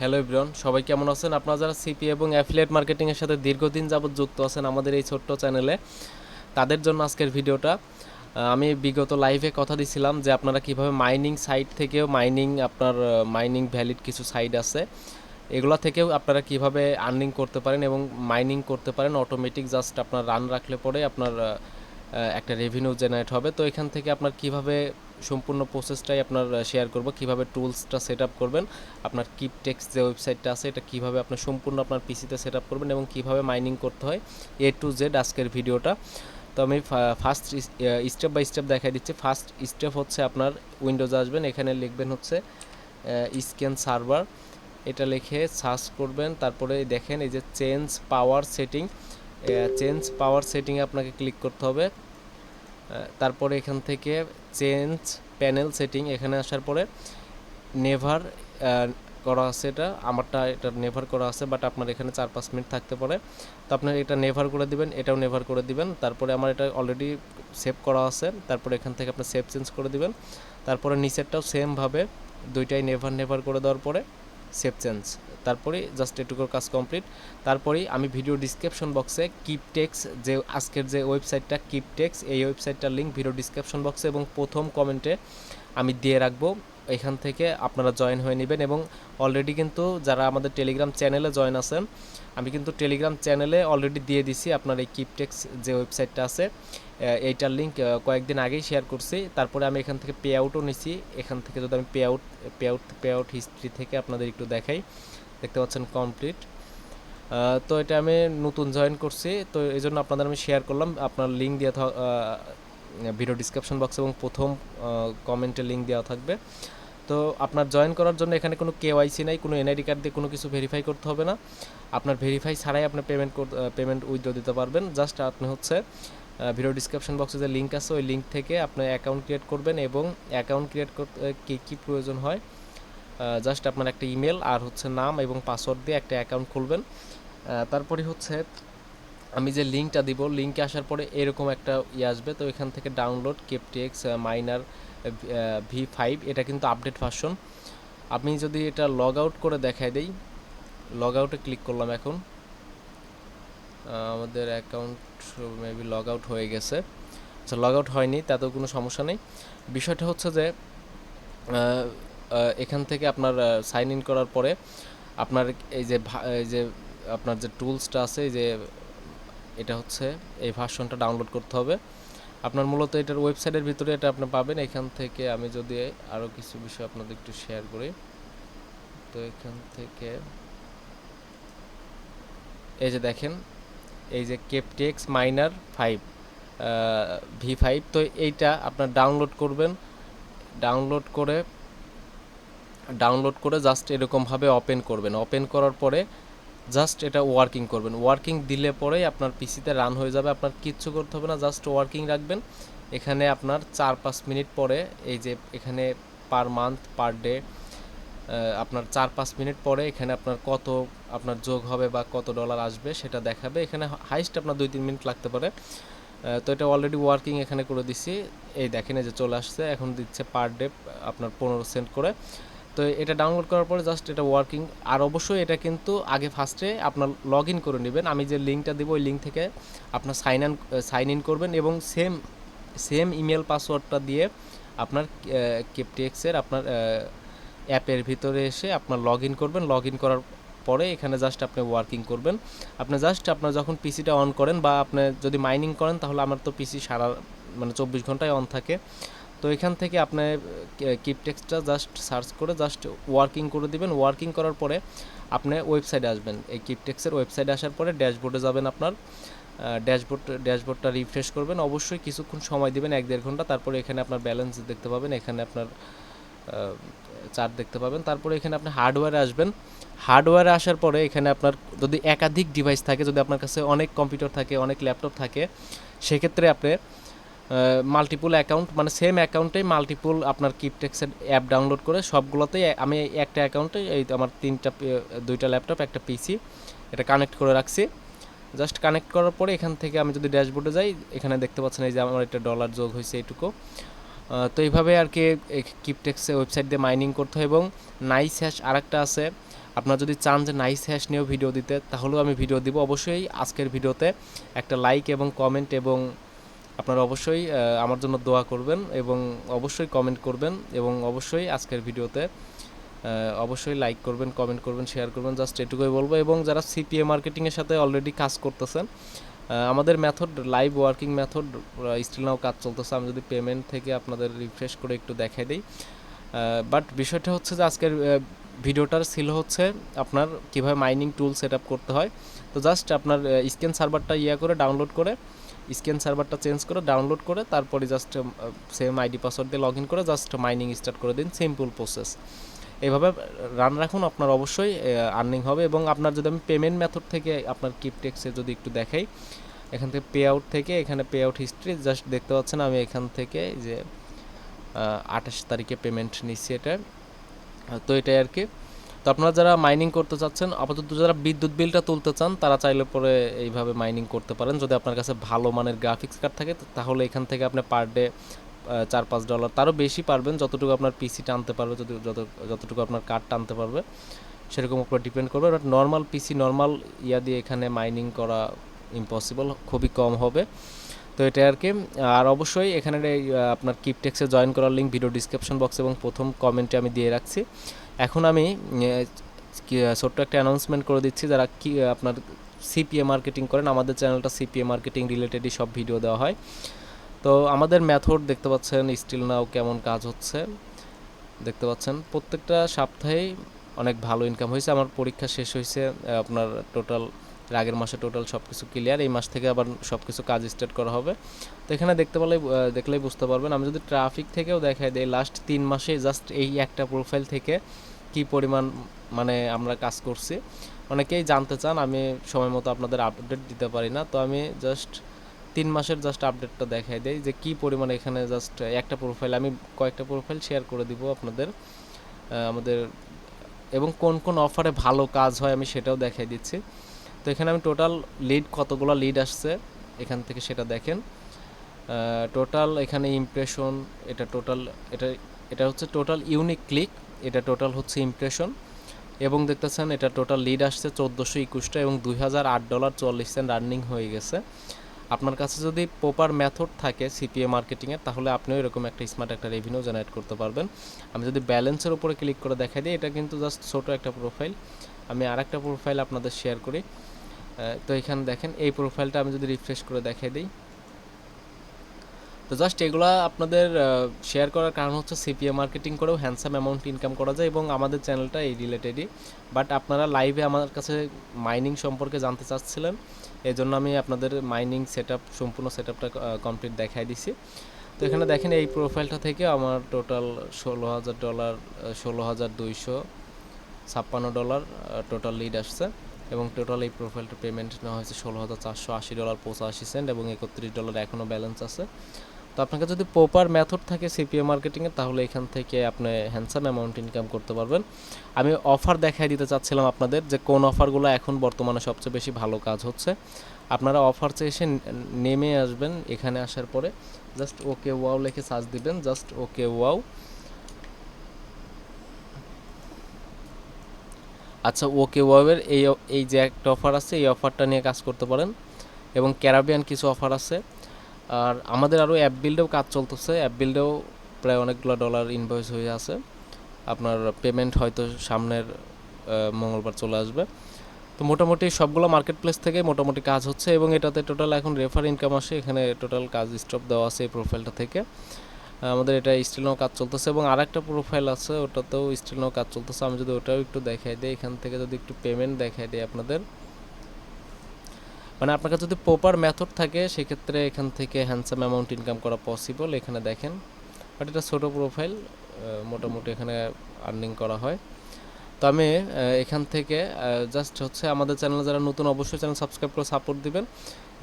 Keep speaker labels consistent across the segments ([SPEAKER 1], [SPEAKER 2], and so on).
[SPEAKER 1] Hello everyone সবাই কেমন আছেন? আপনারা যারা সিপি এবং অ্যাফিলিয়েট মার্কেটিংয়ের সাথে দীর্ঘদিন যাবত যুক্ত আছেন আমাদের এই ছোট্ট চ্যানেলে তাদের জন্য আজকের ভিডিওটা আমি বিগত লাইভে কথা দিছিলাম যে আপনারা কীভাবে মাইনিং সাইট থেকেও মাইনিং আপনার মাইনিং ভ্যালিড কিছু সাইট আছে, এগুলা থেকেও আপনারা কীভাবে আর্নিং করতে পারেন এবং মাইনিং করতে পারেন অটোমেটিক জাস্ট আপনার রান রাখলে পরে আপনার একটা রেভিনিউ জেনারেট হবে। তো এখান থেকে আপনার কীভাবে সম্পূর্ণ প্রসেসটাই আপনার শেয়ার করব। কীভাবে টুলসটা সেট আপ করবেন, আপনার কিপ টেক্স যে ওয়েবসাইটটা আছে, এটা কীভাবে আপনার সম্পূর্ণ আপনার পিসিতে সেট আপ করবেন এবং কীভাবে মাইনিং করতে হয় এ টু জেড আজকের ভিডিওটা তো আমি ফার্স্ট স্টেপ বাই স্টেপ দেখাই দিচ্ছি। ফার্স্ট স্টেপ হচ্ছে আপনার উইন্ডোজ আসবেন, এখানে লিখবেন হচ্ছে স্ক্যান সার্ভার এটা লিখে সার্চ করবেন, তারপরে দেখেন এই যে change power setting change power সেটিংয়ে আপনাকে ক্লিক করতে হবে। তারপরে এখান থেকে চেঞ্জ প্যানেল সেটিং এখানে আসার পরে নেভার করা আছে এটা। আমারটা এটা নেভার করা আছে, বাট আপনার এখানে চার পাঁচ মিনিট থাকতে পারে। তো আপনার এটা নেভার করে দিবেন, এটাও নেভার করে দিবেন। তারপরে আমার এটা অলরেডি সেভ করা আছে। তারপরে এখান থেকে আপনার সেভ চেঞ্জ করে দিবেন। তারপরে নিচেরটাও সেমভাবে দুইটাই নেভার নেভার করে দেওয়ার পরে সেভ চেঞ্জ তারপরে জাস্ট এটুকুর কাজ কমপ্লিট তারপরেই আমি ভিডিও ডিসক্রিপশন বক্সে কিপটেক্স যে আজকের যে ওয়েবসাইটটা কিপটেক্স এই ওয়েবসাইটটার লিঙ্ক ভিডিও ডিসক্রিপশন বক্সে এবং প্রথম কমেন্টে আমি দিয়ে রাখব। এখান থেকে আপনারা জয়েন হয়ে নেবেন এবং অলরেডি কিন্তু যারা আমাদের টেলিগ্রাম চ্যানেলে জয়েন আছেন, আমি কিন্তু টেলিগ্রাম চ্যানেলে অলরেডি দিয়ে দিছি আপনার এই কিপটেক্স যে ওয়েবসাইটটা আছে। এইটার লিঙ্ক কয়েকদিন আগেই শেয়ার করছি। তারপরে আমি এখান থেকে পে আউটও নিছি। এখান থেকে যদি আমি pay out pay out pay out history থেকে আপনাদের একটু দেখাই। দেখতে পাচ্ছেন কমপ্লিট তো এটা আমি নতুন জয়েন করছি, তো এই জন্য আপনাদের আমি শেয়ার করলাম। আপনার লিঙ্ক দেওয়া ভিডিও ডিসক্রিপশন বক্স এবং প্রথম কমেন্টে লিঙ্ক দেওয়া থাকবে। তো আপনার জয়েন করার জন্য এখানে কোনো কে কেওয়াইসি নাই, কোনো এনআইডি কার্ড দিয়ে কোনো কিছু ভেরিফাই করতে হবে না। আপনার ভেরিফাই ছাড়াই আপনি পেমেন্ট পেমেন্ট উইথড্র দিতে পারবেন। জাস্ট আপনি হচ্ছে ভিডিও ডিসক্রিপশন বক্সে যে লিঙ্ক আছে, ওই লিঙ্ক থেকে আপনি অ্যাকাউন্ট ক্রিয়েট করবেন এবং অ্যাকাউন্ট ক্রিয়েট করতে কী কী প্রয়োজন হয়? জাস্ট আপনার একটা ইমেল আর হচ্ছে নাম এবং পাসওয়ার্ড দিয়ে একটা অ্যাকাউন্ট খুলবেন। তারপরে হচ্ছে আমি যে লিঙ্কটা দিব লিঙ্কে আসার পরে এরকম একটা ইয়ে আসবে। তো এখান থেকে download KepTX miner V five এটা কিন্তু আপডেট ভার্সন আমি যদি এটা লগ আউট করে দেখাই দেই লগ আউটে ক্লিক করলাম এখন। আমাদের অ্যাকাউন্ট মেবি লগ আউট হয়ে গেছে। আচ্ছা লগ আউট হয়নি, তাতেও কোনো সমস্যা নেই। বিষয়টা হচ্ছে যে এখান থেকে আপনার সাইন ইন করার পরে আপনার এই যে এই যে আপনার যে টুলসটা আছে, এই যে এটা হচ্ছে এই ভার্সনটা ডাউনলোড করতে হবে। আপনার মূলত এটার ওয়েবসাইটের ভিতরে এটা আপনি পাবেন। এখান থেকে আমি যদি আরও কিছু বিষয় আপনাদের একটু শেয়ার করি, তো এখান থেকে এই যে দেখেন, এই যে Keptex miner five V five তো এইটা আপনার ডাউনলোড করবেন। ডাউনলোড করে ডাউনলোড করে জাস্ট এরকমভাবে ওপেন করবেন। ওপেন করার পরে জাস্ট এটা ওয়ার্কিং করবেন। ওয়ার্কিং দিলে পরেই আপনার পিসিতে রান হয়ে যাবে। আপনার কিচ্ছু করতে হবে না জাস্ট ওয়ার্কিং রাখবেন। এখানে আপনার চার পাঁচ মিনিট পরে এই যে এখানে পার মান্থ পার ডে আপনার চার পাঁচ মিনিট পরে এখানে আপনার কত আপনার যোগ হবে বা কত ডলার আসবে সেটা দেখাবে। এখানে হাইস্ট আপনার দুই তিন মিনিট লাগতে পারে। তো এটা অলরেডি ওয়ার্কিং এখানে করে দিছি। এই দেখেন যে চলে আসছে। এখন দিচ্ছে পার ডে আপনার পনেরো সেন্ট করে। তো এটা ডাউনলোড করার পরে জাস্ট এটা ওয়ার্কিং আর অবশ্যই এটা কিন্তু আগে ফার্স্টে আপনার লগ ইন করে নেবেন। আমি যে লিঙ্কটা দেবো, ওই লিঙ্ক থেকে আপনার সাইন আন সাইন ইন করবেন এবং সেম সেম ইমেল পাসওয়ার্ডটা দিয়ে আপনার কেপটিএক্সের আপনার অ্যাপের ভিতরে এসে আপনার লগ ইন করবেন। লগ ইন করার পরে এখানে জাস্ট আপনি ওয়ার্কিং করবেন। আপনি জাস্ট আপনার যখন পিসিটা অন করেন বা আপনি যদি মাইনিং করেন, তাহলে আমার তো পিসি সারা মানে চব্বিশ ঘন্টায় অন থাকে। তো এখান থেকে আপনি কিপটেক্সটা জাস্ট সার্চ করে জাস্ট ওয়ার্কিং করে দিবেন। ওয়ার্কিং করার পরে আপনি ওয়েবসাইটে আসবেন। এই কিপটেক্সের ওয়েবসাইটে আসার পরে ড্যাশবোর্ডে যাবেন আপনার। ড্যাশবোর্ড ড্যাশবোর্ডটা রিফ্রেশ করবেন। অবশ্যই কিছুক্ষণ সময় দিবেন, এক দেড় ঘণ্টা। তারপরে এখানে আপনার ব্যালেন্স দেখতে পাবেন। এখানে আপনার চার্ট দেখতে পাবেন। তারপরে এখানে আপনি হার্ডওয়্যারে আসবেন। হার্ডওয়্যারে আসার পরে এখানে আপনার যদি একাধিক ডিভাইস থাকে, যদি আপনার কাছে অনেক কম্পিউটার থাকে, অনেক ল্যাপটপ থাকে, সেক্ষেত্রে আপনি মাল্টিপুল অ্যাকাউন্ট মানে সেম অ্যাকাউন্টে মাল্টিপুল আপনার কিপটেক্সের অ্যাপ ডাউনলোড করে সবগুলোতেই আমি একটা অ্যাকাউন্টে এই আমার তিনটা দুইটা ল্যাপটপ একটা পিসি এটা কানেক্ট করে রাখছি। জাস্ট কানেক্ট করার পরে এখান থেকে আমি যদি ড্যাশবোর্ডে যাই, এখানে দেখতে পাচ্ছেন এই যে আমার একটা ডলার যোগ হয়েছে এইটুকু তো এইভাবে আর কি কিপটেক্সে ওয়েবসাইট দিয়ে মাইনিং করতে হয় এবং নাইস হ্যাশ আরেকটা আছে। আপনারা যদি চান যে নাইস হ্যাশ নিয়েও ভিডিও দিতে, তাহলেও আমি ভিডিও দিব। অবশ্যই আজকের ভিডিওতে একটা লাইক এবং কমেন্ট এবং আপনারা অবশ্যই আমার জন্য দোয়া করবেন এবং অবশ্যই কমেন্ট করবেন এবং অবশ্যই আজকের ভিডিওতে অবশ্যই লাইক করবেন কমেন্ট করবেন শেয়ার করবেন জাস্ট এটুকুই বলব এবং যারা সিপিএ মার্কেটিংয়ের সাথে অলরেডি কাজ করতেছেন আমাদের method live working method still now কাজ চলতেছে। আমি যদি পেমেন্ট থেকে আপনাদের রিফ্রেশ করে একটু দেখাই দিই। বাট বিষয়টা হচ্ছে যে আজকের ভিডিওটার ছিল হচ্ছে আপনার কীভাবে মাইনিং টুল সেট করতে হয়। তো জাস্ট আপনার স্ক্যান সার্ভারটা ইয়া করে ডাউনলোড করে স্ক্যান সার্ভারটা চেঞ্জ করে ডাউনলোড করে তারপরে জাস্ট সেম আইডি পাসওয়ার্ড দিয়ে লগ ইন করে জাস্ট মাইনিং স্টার্ট করে দিন সিম্পল প্রসেস এভাবে রান রাখুন, আপনার অবশ্যই আর্নিং হবে এবং আপনার যদি আমি পেমেন্ট মেথড থেকে আপনার কিপটেক্সে যদি একটু দেখাই, এখান থেকে পে আউট থেকে, এখানে পে আউট হিস্ট্রি জাস্ট দেখতে পাচ্ছেন আমি এখান থেকে যে আঠাশ তারিখে পেমেন্ট নিচ্ছি এটা। তো এটাই আর কি। তো আপনারা যারা মাইনিং করতে চাচ্ছেন, আপাতত যারা বিদ্যুৎ বিলটা তুলতে চান, তারা চাইলে পরে এইভাবে মাইনিং করতে পারেন। যদি আপনার কাছে ভালো মানের গ্রাফিক্স কার্ড থাকে, তাহলে এখান থেকে আপনি পার ডে চার পাঁচ ডলার তারও বেশি পারবেন। যতটুকু আপনার পিসি টানতে পারবে যদি যত, যতটুকু আপনার কার্ড টানতে পারবে, সেরকম উপর ডিপেন্ড করবে। বাট নর্মাল পিসি নর্মাল ইয়া দিয়ে এখানে মাইনিং করা ইম্পসিবল খুবই কম হবে। তো এটা আর কি। আর অবশ্যই এখানে আপনার কিপটেক্সে জয়েন করার লিঙ্ক ভিডিও ডিসক্রিপশন বক্স এবং প্রথম কমেন্টে আমি দিয়ে রাখছি। এখন আমি ছোট্ট একটা অ্যানাউন্সমেন্ট করে দিচ্ছি। যারা কি আপনার সিপিএ মার্কেটিং করেন, আমাদের চ্যানেলটা সিপিএ মার্কেটিং রিলেটেডই সব ভিডিও দেওয়া হয়। তো আমাদের মেথড দেখতে পাচ্ছেন স্টিল নাও কেমন কাজ হচ্ছে। দেখতে পাচ্ছেন, প্রত্যেকটা সপ্তাহেই অনেক ভালো ইনকাম হয়েছে। আমার পরীক্ষা শেষ হয়েছে আপনার টোটাল আগের মাসে টোটাল সব কিছু ক্লিয়ার এই মাস থেকে আবার সব কিছু কাজ স্টার্ট করা হবে। তো এখানে দেখতে পারলে দেখলেই বুঝতে পারবেন, আমি যদি ট্রাফিক থেকেও দেখাই দিই লাস্ট তিন মাসে জাস্ট এই একটা প্রোফাইল থেকে কি পরিমাণ মানে আমরা কাজ করছি। অনেকেই জানতে চান, আমি সময় মতো আপনাদের আপডেট দিতে পারি না, তো আমি জাস্ট তিন মাসের জাস্ট আপডেটটা দেখাই দেই যে কি পরিমাণে এখানে জাস্ট একটা প্রোফাইল আমি কয়েকটা প্রোফাইল শেয়ার করে দিব আপনাদের আমাদের, এবং কোন কোন অফারে ভালো কাজ হয় আমি সেটাও দেখাই দিচ্ছি। তো এখানে আমি টোটাল লিড কতগুলো লিড আসছে, এখান থেকে সেটা দেখেন। টোটাল এখানে ইমপ্রেশন এটা টোটাল এটা এটা হচ্ছে টোটাল ইউনিক ক্লিক এটা টোটাল হচ্ছে ইমপ্রেশন এবং দেখতেছেন এটা টোটাল লিড আসছে চোদ্দোশো একুশটা এবং দুই হাজার আট ডলার চল্লিশ সেন্ট রানিং হয়ে গেছে। আপনার কাছে যদি প্রপার মেথড থাকে সিপিএ মার্কেটিংয়ের তাহলে আপনিও এরকম একটা স্মার্ট একটা রেভিনিউ জেনারেট করতে পারবেন। আমি যদি ব্যালেন্সের উপরে ক্লিক করে দেখাই দিই, এটা কিন্তু জাস্ট ছোটো একটা প্রোফাইল আমি আর একটা প্রোফাইল আপনাদের শেয়ার করি। তো এখানে দেখেন, এই প্রোফাইলটা আমি যদি রিফ্রেশ করে দেখাই দিই। তো জাস্ট এগুলা আপনাদের শেয়ার করার কারণ হচ্ছে সিপিএ মার্কেটিং করেও হ্যান্ডসাম অ্যামাউন্ট ইনকাম করা যায় এবং আমাদের চ্যানেলটা এই রিলেটেডই বাট আপনারা লাইভে আমার কাছে মাইনিং সম্পর্কে জানতে চাচ্ছিলেন এই জন্য আমি আপনাদের মাইনিং সেট সম্পূর্ণ সেট আপটা কমপ্লিট দেখাই দিছি। তো এখানে দেখেন, এই প্রোফাইলটা থেকে আমার টোটাল ষোলো হাজার ডলার ষোলো হাজার দুইশো ছাপ্পান্ন ডলার টোটাল লিড আসছে। এবং টোটাল এই প্রোফাইলটা পেমেন্ট নেওয়া হয়েছে ষোলো হাজার চারশো আশি ডলার পঁচাশি সেন্ট এবং একত্রিশ ডলার এখনও ব্যালেন্স আছে। তো আপনাকে যদি প্রপার মেথড থাকে সিপিএ মার্কেটিংয়ে তাহলে এখান থেকে আপনি হ্যান্ডসাম অ্যামাউন্ট ইনকাম করতে পারবেন। আমি অফার দেখাই দিতে চাচ্ছিলাম আপনাদের যে কোন অফারগুলো এখন বর্তমানে সবচেয়ে বেশি ভালো কাজ হচ্ছে। আপনারা অফার চেয়ে এসে নেমে আসবেন এখানে আসার পরে। জাস্ট ওকে ওয়াও লিখে সার্চ দিবেন জাস্ট ওকে ওয়াও আচ্ছা ওকে ওয়াওয়ের এই এই যে একটা অফার আছে, এই অফারটা নিয়ে কাজ করতে পারেন। এবং ক্যারাবিয়ান কিছু অফার আছে। আর আমাদের আরও অ্যাপ বিল্ডেও কাজ চলতেছে। অ্যাপ বিল্ডেও প্রায় অনেকগুলো ডলার ইনভয়েস হয়ে আছে। আপনার পেমেন্ট হয়তো সামনের মঙ্গলবার চলে আসবে। তো মোটামুটি সবগুলো মার্কেট প্লেস থেকে মোটামুটি কাজ হচ্ছে। এবং এটাতে টোটাল এখন রেফার ইনকাম আসে। এখানে টোটাল কাজ স্টপ দেওয়া আছে এই প্রোফাইলটা থেকে। আমাদের এটা স্টিল নাও কাজ চলতেছে এবং আরেকটা প্রোফাইল আছে, ওটাতেও স্টিল নাও কাজ চলতেছে। আমি যদি ওটাও একটু দেখাই দিই, এখান থেকে যদি একটু পেমেন্ট দেখাই দিই আপনাদের। মানে আপনার কাছে যদি প্রপার মেথড থাকে, সেক্ষেত্রে এখান থেকে হ্যান্ডসাম অ্যামাউন্ট ইনকাম করা পসিবল এখানে দেখেন। বাট এটা ছোটো প্রোফাইল মোটামুটি এখানে আর্নিং করা হয়। তো আমি এখান থেকে জাস্ট হচ্ছে আমাদের চ্যানেলে যারা নতুন, অবশ্যই চ্যানেল সাবস্ক্রাইব করে সাপোর্ট দিবেন।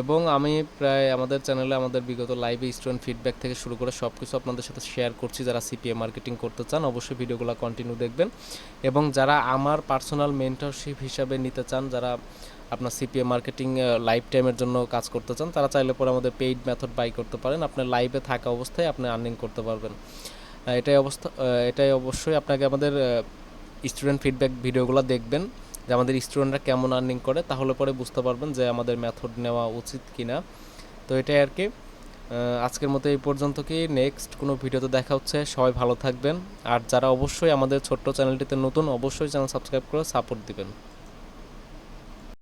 [SPEAKER 1] এবং আমি প্রায় আমাদের চ্যানেলে আমাদের বিগত লাইভে স্টুডেন্ট ফিডব্যাক থেকে শুরু করে সব কিছু আপনাদের সাথে শেয়ার করছি, যারা সিপিএ মার্কেটিং করতে চান, অবশ্যই ভিডিওগুলো কন্টিনিউ দেখবেন। এবং যারা আমার পার্সোনাল মেন্টরশিপ হিসাবে নিতে চান, যারা আপনার সিপিএ মার্কেটিং লাইফ টাইমের জন্য কাজ করতে চান, তারা চাইলে পরে আমাদের পেইড মেথড বাই করতে পারেন। আপনার লাইভে থাকা অবস্থায় আপনি আর্নিং করতে পারবেন। এটাই অবস্থা এটাই অবশ্যই আপনাকে আমাদের স্টুডেন্ট ফিডব্যাক ভিডিওগুলো দেখবেন। যে আমাদের স্টুডেন্টরা কেমন আর্নিং করে, তাহলে পরে বুঝতে পারবেন যে আমাদের মেথড নেওয়া উচিত কি না তো এটাই আর কি আজকের মতো এই পর্যন্ত কি। নেক্সট কোনো ভিডিওতে দেখা হচ্ছে। সবাই ভালো থাকবেন। আর যারা অবশ্যই আমাদের ছোট্ট চ্যানেলটিতে নতুন, অবশ্যই চ্যানেল সাবস্ক্রাইব করে সাপোর্ট দিবেন।